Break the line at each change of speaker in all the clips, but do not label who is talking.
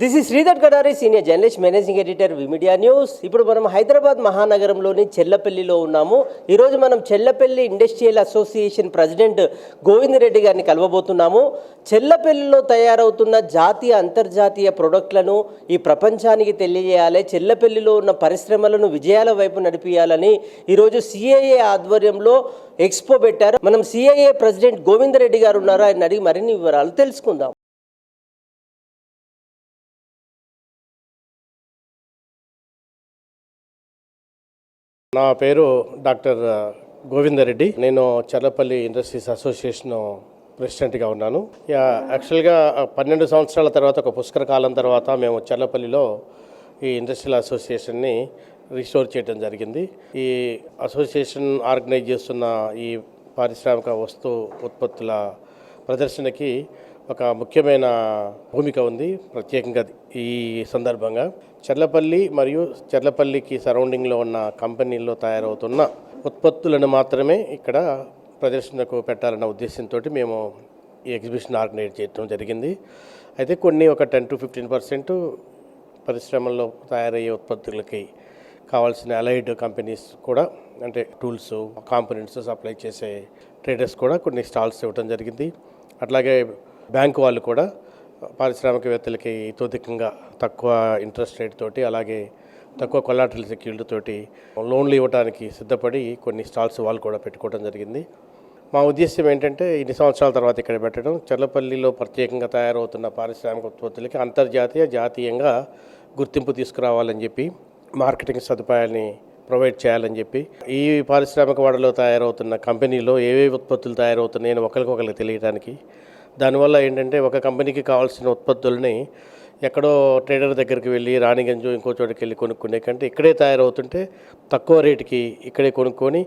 This is Sridhar Gadari senior journalist managing editor V Media news ఇప్పుడు మనం హైదరాబాద్ మహానగరంలోని చెల్లపల్లిలో ఉన్నాము. ఈరోజు మనం Chellapalli industrial association president Govind Reddy గారిని కలవబోతున్నాము. చెల్లపల్లిలో తయారవుతున్న జాతీయ అంతర్జాతీయ ప్రొడక్ట్లను ఈ ప్రపంచానికి తెలియజేయాలి. చెల్లపల్లిలో ఉన్న పరిశ్రమలను విజయాల వైపు నడిపించాలని ఈరోజు సిఐఏ ఆధ్వర్యంలో ఎక్స్పో పెట్టారు. మనం సిఐఏ ప్రెసిడెంట్ గోవింద రెడ్డి గారు ఉన్నారు? ఆయన అడిగి మరిన్ని వివరాలు తెలుసుకుందాం.
నా పేరు డాక్టర్ గోవిందరెడ్డి నేను చర్లపల్లి ఇండస్ట్రీస్ అసోసియేషన్ ప్రెసిడెంట్గా ఉన్నాను. యా యాక్చువల్గా పన్నెండు సంవత్సరాల తర్వాత ఒక పుష్కర కాలం తర్వాత మేము చర్లపల్లిలో ఈ ఇండస్ట్రియల్ అసోసియేషన్ని రిస్టోర్ చేయడం జరిగింది. ఈ అసోసియేషన్ ఆర్గనైజ్ చేస్తున్న ఈ పారిశ్రామిక వస్తు ఉత్పత్తుల ప్రదర్శనకి ఒక ముఖ్యమైన భూమిక ఉంది ప్రత్యేకంగా ఈ సందర్భంగా. చెర్లపల్లి మరియు చెర్లపల్లికి సరౌండింగ్లో ఉన్న కంపెనీల్లో తయారవుతున్న ఉత్పత్తులను మాత్రమే ఇక్కడ ప్రదర్శనకు పెట్టాలన్న ఉద్దేశంతో మేము ఈ ఎగ్జిబిషన్ ఆర్గనైజ్ చేయడం జరిగింది. అయితే కొన్ని ఒక టెన్ టు ఫిఫ్టీన్ పర్సెంట్ పరిశ్రమల్లో తయారయ్యే ఉత్పత్తులకి కావాల్సిన అలైడ్ కంపెనీస్ కూడా అంటే టూల్స్ కాంపోనెంట్స్ సప్లై చేసే ట్రేడర్స్ కూడా కొన్ని స్టాల్స్ ఇవ్వడం జరిగింది. అట్లాగే బ్యాంకు వాళ్ళు కూడా పారిశ్రామికవేత్తలకి తోతికంగా తక్కువ ఇంట్రెస్ట్ రేట్ తోటి అలాగే తక్కువ కొలాటరల్ సెక్యూరిటీ తోటి లోన్లు ఇవ్వడానికి సిద్ధపడి కొన్ని స్టాల్స్ వాళ్ళు కూడా పెట్టుకోవడం జరిగింది. మా ఉద్దేశం ఏంటంటే ఇన్ని సంవత్సరాల తర్వాత ఇక్కడ పెట్టడం చెర్లపల్లిలో ప్రత్యేకంగా తయారవుతున్న పారిశ్రామిక ఉత్పత్తులకి అంతర్జాతీయ జాతీయంగా గుర్తింపు తీసుకురావాలని చెప్పి మార్కెటింగ్ సదుపాయాల్ని ప్రొవైడ్ చేయాలని చెప్పి ఈ పారిశ్రామిక వాడలో తయారవుతున్న కంపెనీలో ఏవే ఉత్పత్తులు తయారవుతున్నాయని ఒకరికొకరికి తెలియడానికి దానివల్ల ఏంటంటే ఒక కంపెనీకి కావాల్సిన ఉత్పత్తుల్ని ఎక్కడో ట్రేడర్ దగ్గరికి వెళ్ళి రాణిగంజు ఇంకో చోటుకి వెళ్ళి కొనుక్కునే కంటే ఇక్కడే తయారవుతుంటే తక్కువ రేటుకి ఇక్కడే కొనుక్కొని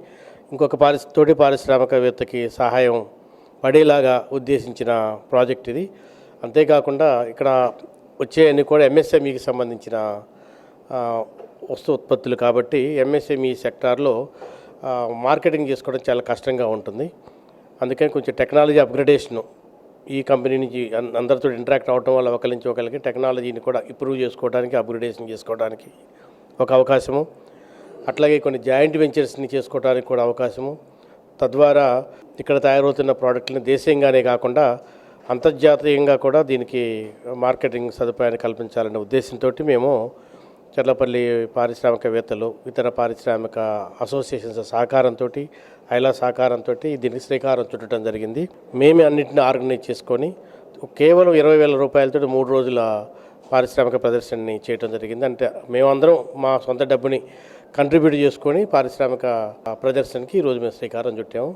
ఇంకొక పారిశ్ తోటి పారిశ్రామికవేత్తకి సహాయం పడేలాగా ఉద్దేశించిన ప్రాజెక్ట్ ఇది. అంతేకాకుండా ఇక్కడ వచ్చే అన్ని కూడా ఎంఎస్ఎంఈకి సంబంధించిన వస్తు ఉత్పత్తులు కాబట్టి ఎంఎస్ఎంఈ సెక్టార్లో మార్కెటింగ్ చేసుకోవడం చాలా కష్టంగా ఉంటుంది. అందుకని కొంచెం టెక్నాలజీ అప్గ్రేడేషను ఈ కంపెనీ నుంచి అందరితో ఇంటరాక్ట్ అవడం వల్ల ఒకరి నుంచి ఒకరికి టెక్నాలజీని కూడా ఇంప్రూవ్ చేసుకోవడానికి అప్గ్రేడేషన్ చేసుకోవడానికి ఒక అవకాశము. అట్లాగే కొన్ని జాయింట్ వెంచర్స్ని చేసుకోవడానికి కూడా అవకాశము. తద్వారా ఇక్కడ తయారవుతున్న ప్రోడక్ట్ని దేశీయంగానే కాకుండా అంతర్జాతీయంగా కూడా దీనికి మార్కెటింగ్ సదుపాయాన్ని కల్పించాలనే ఉద్దేశంతో మేము చర్లపల్లి పారిశ్రామికవేత్తలు ఇతర పారిశ్రామిక అసోసియేషన్స్ సహకారంతో ఐలా సహకారంతో దీనికి శ్రీకారం చుట్టడం జరిగింది. మేమే అన్నింటిని ఆర్గనైజ్ చేసుకొని కేవలం ఇరవై వేల రూపాయలతో మూడు రోజుల పారిశ్రామిక ప్రదర్శనని చేయడం జరిగింది. అంటే మేమందరం మా సొంత డబ్బుని కంట్రిబ్యూట్ చేసుకొని పారిశ్రామిక ప్రదర్శనకి ఈరోజు మేము శ్రీకారం చుట్టాము.